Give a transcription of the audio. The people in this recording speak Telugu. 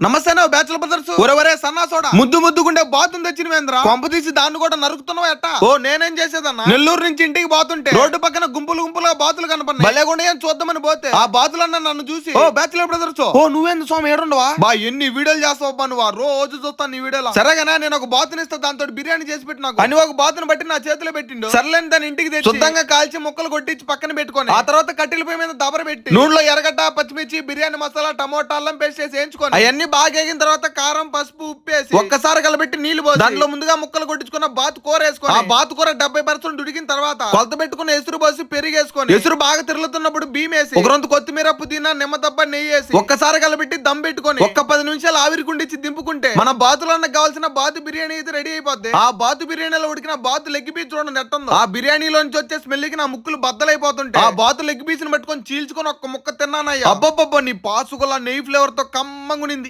నమస్తే నా బ్యాచులర్ బ్రదర్స్. ఒరవరే సన్నా సోడా. ముద్దు ముద్దుకుండే బాతుని తెచ్చిన వేంద్ర పంపు తీసి దాన్ని కూడా నరుకుతున్నావు ఎట్టా? ఓ నేనేం చేసేదన్నా? నెల్లూరు నుంచి ఇంటికి బాతుంటే. రోడ్డు పక్కన గుంపులు గుంపులుగా బాతులు కనపడినాయి. భలే కూడా ఏం చూద్దామని పోతే. ఆ బాతులన్న నన్ను చూసి ఓ బ్యాచులర్ బ్రదర్స్. ఓ నువ్వేంది స్వామి ఏడుండవా? బా ఎన్ని వీడియోలు చేస్తావు బా నువ్వు? రోజు చూస్తాను నీ వీడియోలో. సరేగానే నేను ఒక బాతుని ఇస్తా దాంతో బిర్యానీ చేసి పెట్టి నాకు. అని ఒక బాతుని బట్టి నా చేతిలో పెట్టిండు. సర్లేని దాని ఇంటికి తెచ్చి శుద్ధంగా కాల్చి ముక్కలు కొట్టించి పక్కన పెట్టుకొని. ఆ తర్వాత కట్టెల పొయ్యి మీద దబర పెట్టి. నూనెలో ఎర్రగడ్డ పచ్చిమిర్చి బిర్యానీ మసాలా టమోటా అల్లం పేస్ట్ చేసి వేయించుకొని. అవన్నీ బాగా వేగిన తర్వాత కారం పసుపు ఉప్పు వేసి ఒక్కసారి కలబెట్టి నీళ్ళు పోసి దాంట్లో ముందుగా ముక్కలు కొట్టించుకున్న బాతు కూర వేసుకొని ఆ బాతు కూర డెబ్బై పర్సెంట్ ఉడికిన తర్వాత కొలత పెట్టుకున్న ఎసురు పోసి పెరిగి వేసుకొని ఎసురు బాగా తిరుగుతున్నప్పుడు బీమ్ వేసి ఒక రొంత కొత్తిమీర పుదీనా నిమ్మ దబ్బ నెయ్యి వేసి ఒక్కసారి కలబెట్టి దమ్ పెట్టుకొని ఒక్క పది నిమిషాలు ఆవిరి కుండిచ్చి దింపుకుంటే మన బాతులన్న కావాల్సిన బాతు బిర్యానీ అయితే రెడీ అయిపోద్ది. ఆ బాతు బిర్యానీలో ఉడికిన బాతు లెగ్ పీస్ చూడండి నెట్టుందో ఆ బిర్యానీలోంచి వచ్చే స్మెల్కి నా ముక్కులు బద్దలైపోతుంటే ఆ బాతు లెగ్ పీస్ని పట్టుకొని చీల్చుకొని ఒక్క ముక్క తిన్నానయ్యా. అబ్బబ్బబ్బ నీ పాసుగుల నెయ్యి ఫ్లేవర్తో కమ్మంగునింది.